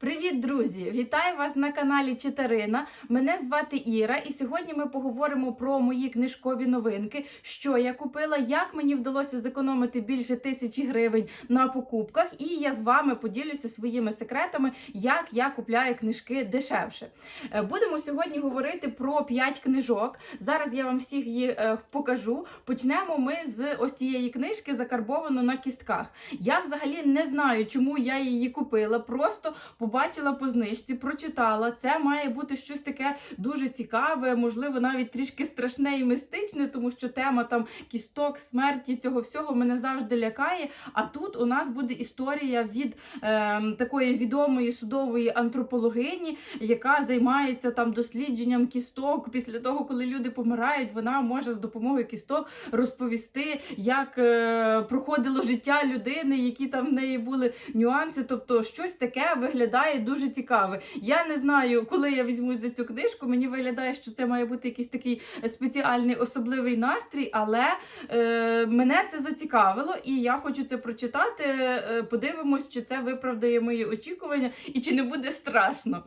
Привіт, друзі! Вітаю вас на каналі Читарина. Мене звати Іра, і сьогодні ми поговоримо про мої книжкові новинки, що я купила, як мені вдалося зекономити більше тисячі гривень на покупках. І я з вами поділюся своїми секретами, як я купляю книжки дешевше. Е, Будемо сьогодні говорити про 5 книжок. Зараз я вам всіх їх е, покажу. Почнемо ми з ось цієї книжки закарбовано на кістках. Я взагалі не знаю, чому я її купила. Просто побачила по знижці, прочитала. Це має бути щось таке дуже цікаве, можливо, навіть трішки страшне і мистичне, тому що тема там кісток, смерті цього всього мене завжди лякає. А тут у нас буде історія від е, такої відомої судової антропологині, яка займається там дослідженням кісток. Після того, коли люди помирають, вона може з допомогою кісток розповісти, як е, проходило життя людини, які там в неї були нюанси. Тобто, щось таке виглядає дуже цікаве. Я не знаю, коли я візьмусь за цю книжку. Мені виглядає, що це має бути якийсь такий спеціальний особливий настрій, але е, мене це зацікавило, і я хочу це прочитати. Е, подивимось, чи це виправдає мої очікування і чи не буде страшно.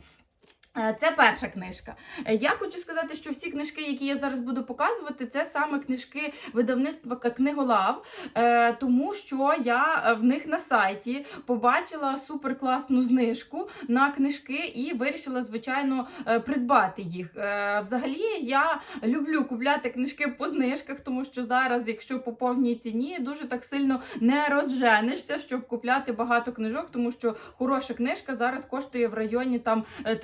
Е, Це перша книжка. Е, Я хочу сказати, що всі книжки, які я зараз буду показувати, це саме книжки видавництва Книголав, е, тому що я в них на сайті побачила суперкласну знижку на книжки і вирішила, звичайно, придбати їх. Взагалі, я люблю купляти книжки по знижках, тому що зараз, якщо по повній ціні, дуже так сильно не розженешся, щоб купляти багато книжок, тому що хороша книжка зараз коштує в районі там е,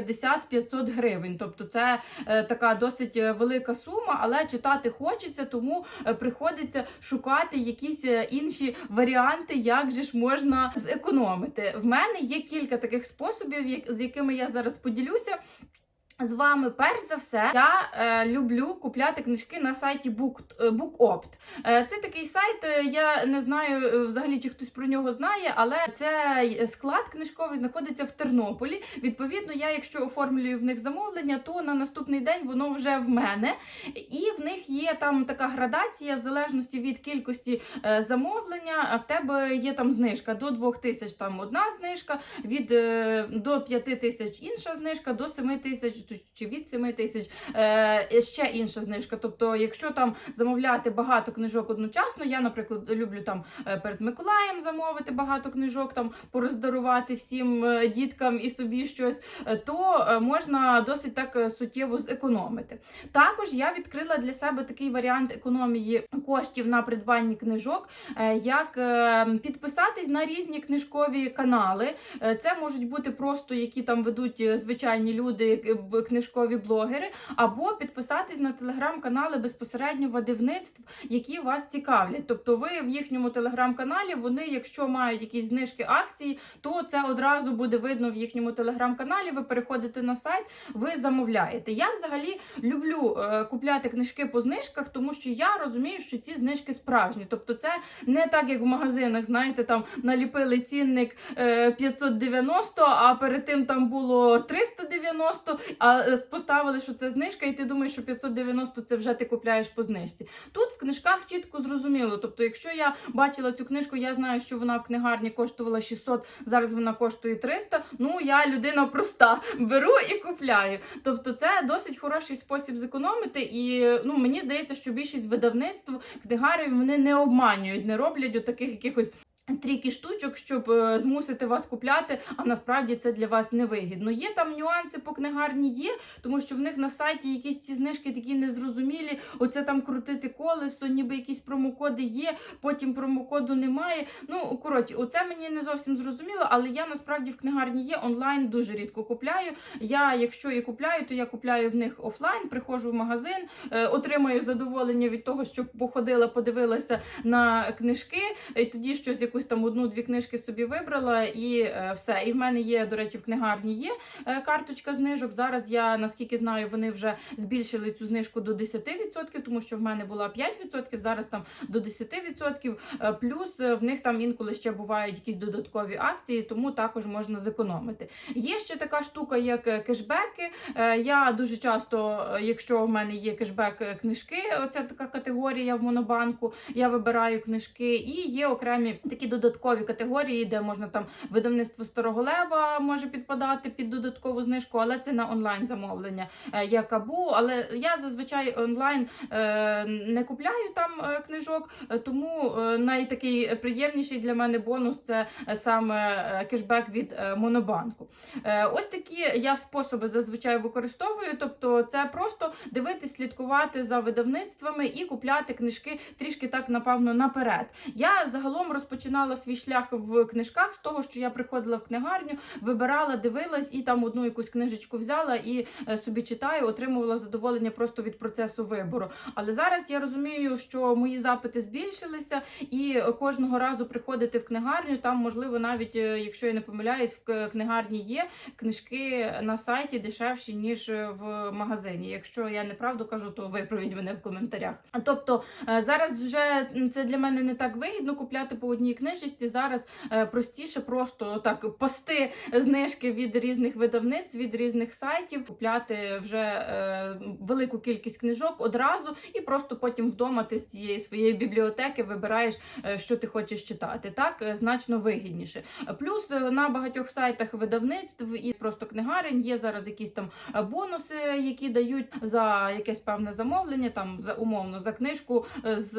350-500 гривень. Тобто це е, така досить е, велика сума, але читати хочеться, тому е, приходиться шукати якісь інші варіанти, як же ж можна зекономити. В мене є кілька таких способів, як- з якими я зараз поділюся. З вами, перш за все, я е, люблю купляти книжки на сайті Book, е, BookOpt. Е, це такий сайт, е, я не знаю е, взагалі, чи хтось про нього знає, але цей склад книжковий знаходиться в Тернополі. Відповідно, я, якщо оформлюю в них замовлення, то на наступний день воно вже в мене. І в них є там така градація, в залежності від кількості е, замовлення. В тебе є там знижка до 2000 там одна знижка, від е, до 5000 інша знижка, до 7000 чи від 7000 е, ще інша знижка. Тобто, якщо там замовляти багато книжок одночасно, я, наприклад, люблю там е, перед Миколаєм замовити багато книжок, там пороздарувати всім е, діткам і собі щось, е, то можна досить так суттєво зекономити. Також я відкрила для себе такий варіант економії коштів на придбанні книжок, як підписатись на різні книжкові канали. Це можуть бути просто які там ведуть звичайні люди, книжкові блогери, або підписатись на телеграм-канали безпосередньо видавництв, які вас цікавлять. Тобто, ви в їхньому телеграм-каналі, вони, якщо мають якісь знижки акції, то це одразу буде видно в їхньому телеграм-каналі. Ви переходите на сайт, ви замовляєте. Я взагалі люблю е, купляти книжки по знижках, тому що я розумію, що ці знижки справжні. Тобто, це не так, як в магазинах, знаєте, там наліпили цінник е, 590, а перед тим там було 390, а е, поставили, що це знижка, і ти думаєш, що 590 це вже ти купляєш по знижці. Тут в книжках чітко зрозуміло. Тобто, якщо я бачила цю книжку, я знаю, що вона в книгарні коштувала 600, зараз вона коштує 300. Ну я людина проста, беру і купляю. Тобто, це досить хороший спосіб зекономити. І ну мені здається, що більшість видавництв книгарів вони не обманюють, не роблять отаких якихось. Тріки штучок, щоб е, змусити вас купляти, а насправді це для вас невигідно. Є там нюанси по книгарні, є, тому що в них на сайті якісь ці знижки такі незрозумілі. Оце там крутити колесо, ніби якісь промокоди є, потім промокоду немає. Ну коротше, оце мені не зовсім зрозуміло, але я насправді в книгарні є онлайн дуже рідко купляю. Я, якщо і купляю, то я купляю в них офлайн, приходжу в магазин, е, отримаю задоволення від того, що походила, подивилася на книжки, і тоді щось якусь там одну-дві книжки собі вибрала, і е, все. І в мене є, до речі, в книгарні є е, карточка знижок. Зараз я наскільки знаю, вони вже збільшили цю знижку до 10%, тому що в мене була 5%, зараз там до 10%. Е, Плюс в них там інколи ще бувають якісь додаткові акції, тому також можна зекономити. Є ще така штука, як кешбеки. Я дуже часто, якщо в мене є кешбек книжки, оця така категорія в монобанку, я вибираю книжки, і є окремі такі такі додаткові категорії, де можна там видавництво Старого Лева може підпадати під додаткову знижку, але це на онлайн замовлення. Е, Є кабу, але я зазвичай онлайн е, не купляю там е, книжок, е, тому е, найтакий приємніший для мене бонус це е, саме е, кешбек від е, Монобанку. Е, Ось такі я способи зазвичай використовую. Тобто, це просто дивитись, слідкувати за видавництвами і купляти книжки трішки так, напевно, наперед. Я загалом розпочинала свій шлях в книжках з того, що я приходила в книгарню, вибирала, дивилась і там одну якусь книжечку взяла і е, собі читаю, отримувала задоволення просто від процесу вибору. Але зараз я розумію, що мої запити збільшилися, і кожного разу приходити в книгарню. Там, можливо, навіть е, якщо я не помиляюсь, в книгарні є книжки на сайті дешевші ніж в магазині. Якщо я неправду кажу, то виправіть мене в коментарях. Тобто е, зараз вже це для мене не так вигідно купляти по одній книжечці. Зараз е, простіше просто так пасти знижки від різних видавниць, від різних сайтів, купляти вже е, велику кількість книжок одразу, і просто потім вдома ти з цієї своєї бібліотеки вибираєш, е, що ти хочеш читати. Так значно вигідніше. Плюс на багатьох сайтах видавництв і просто книгарень є зараз якісь там бонуси, які дають за якесь певне замовлення, там за умовно за книжку з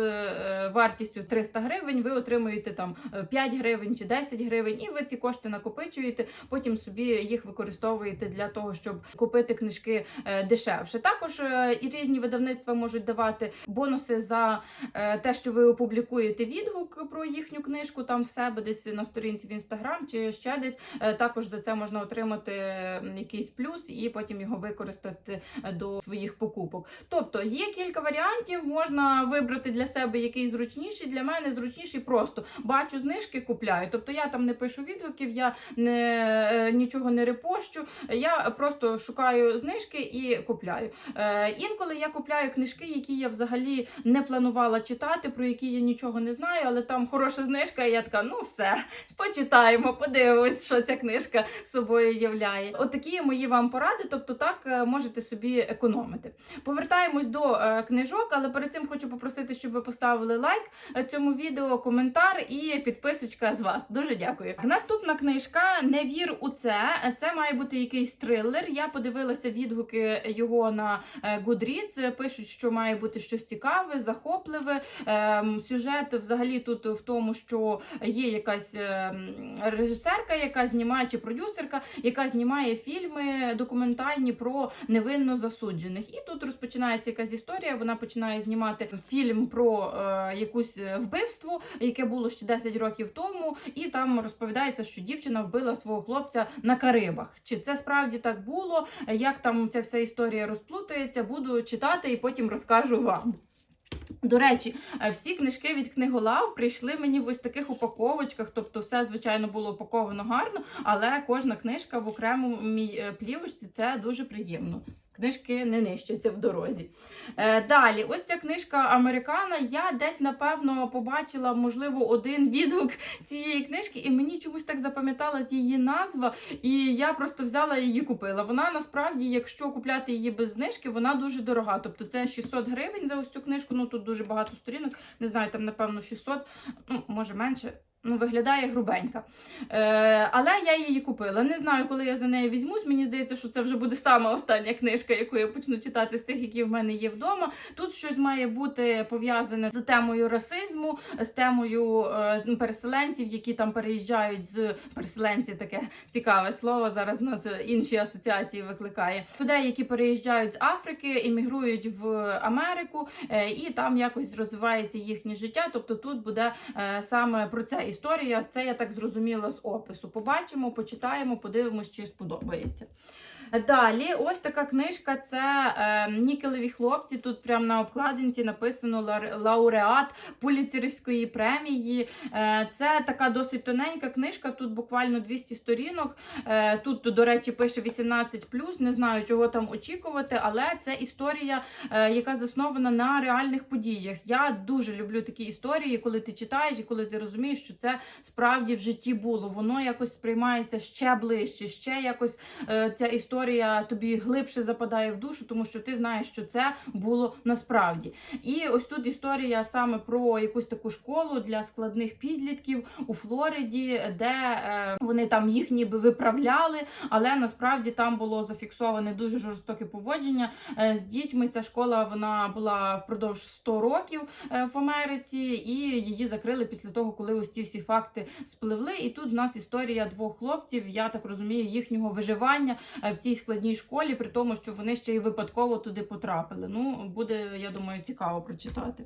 вартістю 300 гривень. Ви отримуєте там е, 5 гривень чи 10 гривень, і ви ці кошти накопичуєте. Потім собі їх використовуєте для того, щоб купити книжки е, дешевше. Також е, і різні видавництва можуть давати бонуси за е, те, що ви опублікуєте відгук про їхню книжку там в себе, десь на сторінці в інстаграм чи ще десь. Е, Також за це можна отримати якийсь плюс і потім його використати е, до своїх покупок. Тобто є кілька варіантів, можна вибрати для себе який зручніший. Для мене зручніший просто бачу знижки, купляю. Тобто я там не пишу відгуків, я не е, нічого не репощу. Я просто шукаю знижки і купляю. Е, інколи я купляю книжки, які я взагалі не планувала читати, про які я нічого не знаю, але там хороша знижка, і я така, ну все, почитаємо, подивимось, що ця книжка собою являє. Отакі є мої вам поради, тобто так е, можете собі економити. Повертаємось до е, книжок, але перед цим хочу попросити, щоб ви поставили лайк цьому відео, коментар і підписочка з вас. Дуже дякую. Наступна книжка Не вір у це. Це має бути якийсь трилер. Я подивилася відгуки його на е, Goodreads. Пишуть, що має бути щось цікаве, захопливе. Ем, Сюжет взагалі тут в тому, що є якась ем, режисерка, яка знімає чи продюсерка, яка знімає фільми документальні про невинно засуджених. І тут розпочинається якась історія. Вона починає знімати фільм про е, якусь вбивство, яке було ще 10 років тому, і там розповідається, що дівчина вбила свого хлопця на Карибах. Чи це справді так було? Як там ця вся історія розплутається? Буду читати і потім розкажу вам. До речі, е, всі книжки від книголав прийшли мені в ось таких упаковочках. Тобто, все звичайно було упаковано гарно, але кожна книжка в окремій е, плівочці це дуже приємно. Книжки не нищаться в дорозі. Е, далі, ось ця книжка Американа. Я десь напевно побачила, можливо, один відгук цієї книжки, і мені чомусь так запам'яталась її назва, і я просто взяла її купила. Вона насправді, якщо купляти її без знижки, вона дуже дорога. Тобто це 600 гривень за ось цю книжку. Ну тут дуже багато сторінок. Не знаю, там напевно 600, ну може менше. Ну, виглядає грубенька. Е, але я її купила. Не знаю, коли я за неї візьмусь. Мені здається, що це вже буде сама остання книжка, яку я почну читати з тих, які в мене є вдома. Тут щось має бути пов'язане з темою расизму, з темою е, переселенців, які там переїжджають з переселенці, таке цікаве слово. Зараз нас інші асоціації викликає. Людей, які переїжджають з Африки, іммігрують в Америку, е, і там якось розвивається їхнє життя. Тобто тут буде е, саме про це історія. Це я так зрозуміла з опису. Побачимо, почитаємо, подивимось, чи сподобається. Далі, ось така книжка. Це е, Нікелеві хлопці. Тут прямо на обкладинці написано лауреат Пуліцерівської премії. Е, це така досить тоненька книжка. Тут буквально 200 сторінок. Е, тут, до речі, пише 18 Не знаю, чого там очікувати, але це історія, е, яка заснована на реальних подіях. Я дуже люблю такі історії, коли ти читаєш і коли ти розумієш, що це справді в житті було. Воно якось сприймається ще ближче, ще якось е, ця історія історія тобі глибше западає в душу, тому що ти знаєш, що це було насправді. І ось тут історія саме про якусь таку школу для складних підлітків у Флориді, де е, вони там їх ніби виправляли, але насправді там було зафіксоване дуже жорстоке поводження е, з дітьми. Ця школа вона була впродовж 100 років е, в Америці, і її закрили після того, коли ось ті всі факти спливли. І тут в нас історія двох хлопців. Я так розумію, їхнього виживання в цій складній школі, при тому, що вони ще й випадково туди потрапили. Ну буде, я думаю, цікаво прочитати.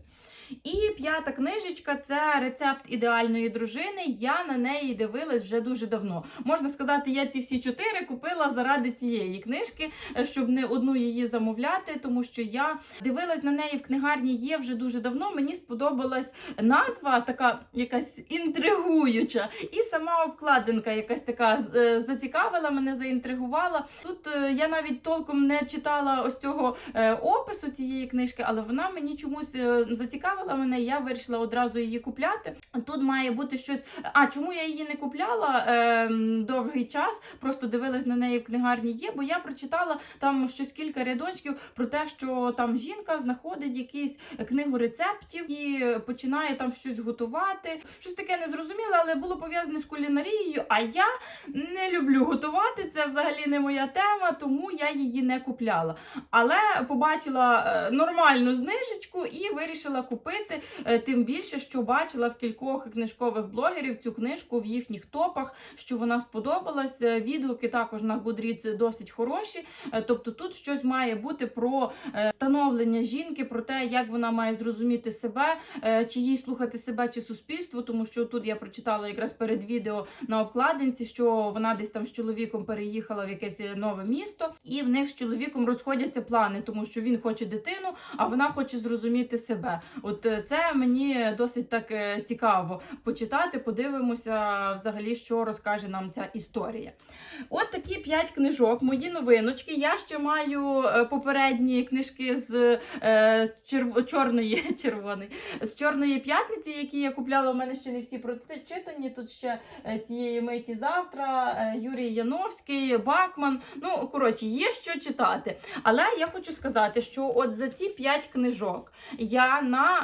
І п'ята книжечка це рецепт ідеальної дружини. Я на неї дивилась вже дуже давно. Можна сказати, я ці всі чотири купила заради цієї книжки, е, щоб не одну її замовляти, тому що я дивилась на неї в книгарні є вже дуже давно. Мені сподобалась назва, така якась інтригуюча, і сама обкладинка якась така е, зацікавила мене, заінтригувала. Тут е, я навіть толком не читала ось цього е, опису цієї книжки, але вона мені чомусь е, зацікавила мене. Я вирішила одразу її купляти. Тут має бути щось. А чому я її не купляла довгий час? Просто дивилась на неї в книгарні. Є, бо я прочитала там щось кілька рядочків про те, що там жінка знаходить якісь книгу рецептів і починає там щось готувати. Щось таке незрозуміле, але було пов'язане з кулінарією. А я не люблю готувати. Це взагалі не моя тема, тому я її не купляла. Але побачила е, нормальну знижечку і вирішила купити. Е, Тим більше, що бачила в кількох книжкових блогерів цю книжку в їхніх топах, що вона сподобалась. Е, Відгуки також на Goodreads досить хороші. Тобто тут щось має бути про становлення жінки, про те, як вона має зрозуміти себе, чи їй слухати себе, чи суспільство. Тому що тут я прочитала якраз перед відео на обкладинці, що вона десь там з чоловіком переїхала в якесь е, нове місто, і в них з чоловіком розходяться плани, тому що він хоче дитину, а вона хоче зрозуміти себе. От е, це мені досить так е, цікаво почитати. Подивимося взагалі, що розкаже нам ця історія. От такі п'ять книжок, мої новиночки. Я ще маю е, попередні книжки з черв... чорної червоної з чорної п'ятниці, які я купляла. У мене ще не всі прочитані. Тут ще цієї миті завтра. Юрій Яновський, Бакман. Ну коротше, є що читати. Але я хочу сказати, що от за ці п'ять книжок я на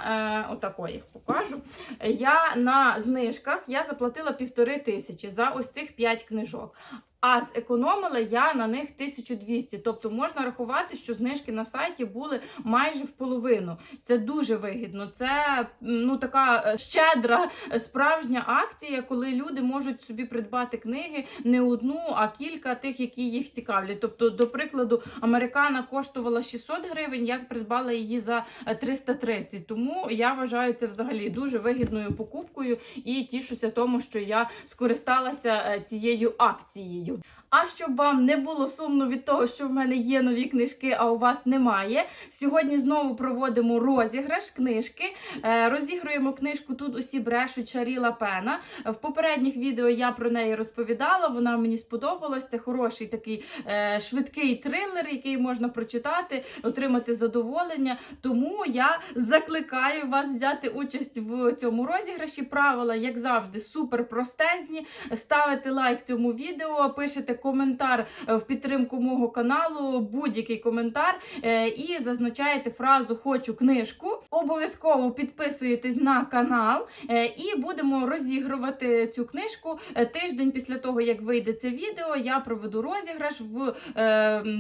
е, отако їх покажу. Я на знижках я заплатила півтори тисячі за ось цих п'ять книжок. А зекономила я на них 1200. Тобто можна рахувати, що знижки на сайті були майже в половину. Це дуже вигідно. Це ну така е, щедра е, справжня акція, коли люди можуть собі придбати книги не одну, а кілька тих, які їх цікавлять. Тобто, до прикладу, американа коштувала 600 гривень, я придбала її за е, 330. Тому я вважаю це взагалі дуже вигідною покупкою і тішуся тому, що я скористалася е, цією акцією. you. А щоб вам не було сумно від того, що в мене є нові книжки, а у вас немає. Сьогодні знову проводимо розіграш книжки. Е, Розігруємо книжку Тут усі брешуть Шаріла Пена. В попередніх відео я про неї розповідала. Вона мені сподобалась. Це хороший такий е, швидкий трилер, який можна прочитати, отримати задоволення. Тому я закликаю вас взяти участь в цьому розіграші. Правила, як завжди, супер простезні. Ставите лайк цьому відео, пишете коментар е, в підтримку мого каналу, будь-який коментар, е, і зазначаєте фразу Хочу книжку. Обов'язково підписуєтесь на канал, е, і будемо розігрувати цю книжку тиждень після того, як вийде це відео. Я проведу розіграш в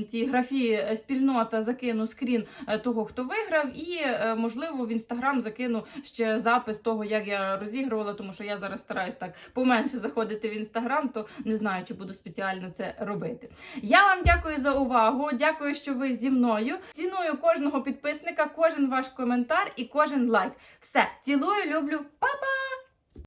цій графі спільнота закину скрін того, хто виграв, і можливо в інстаграм закину ще запис того, як я розігрувала, тому що я зараз стараюсь так поменше заходити в інстаграм, то не знаю, чи буду спеціально це робити. Я вам дякую за увагу. Дякую, що ви зі мною. Ціную кожного підписника, кожен ваш коментар і кожен лайк. Все, цілую, люблю, па-па!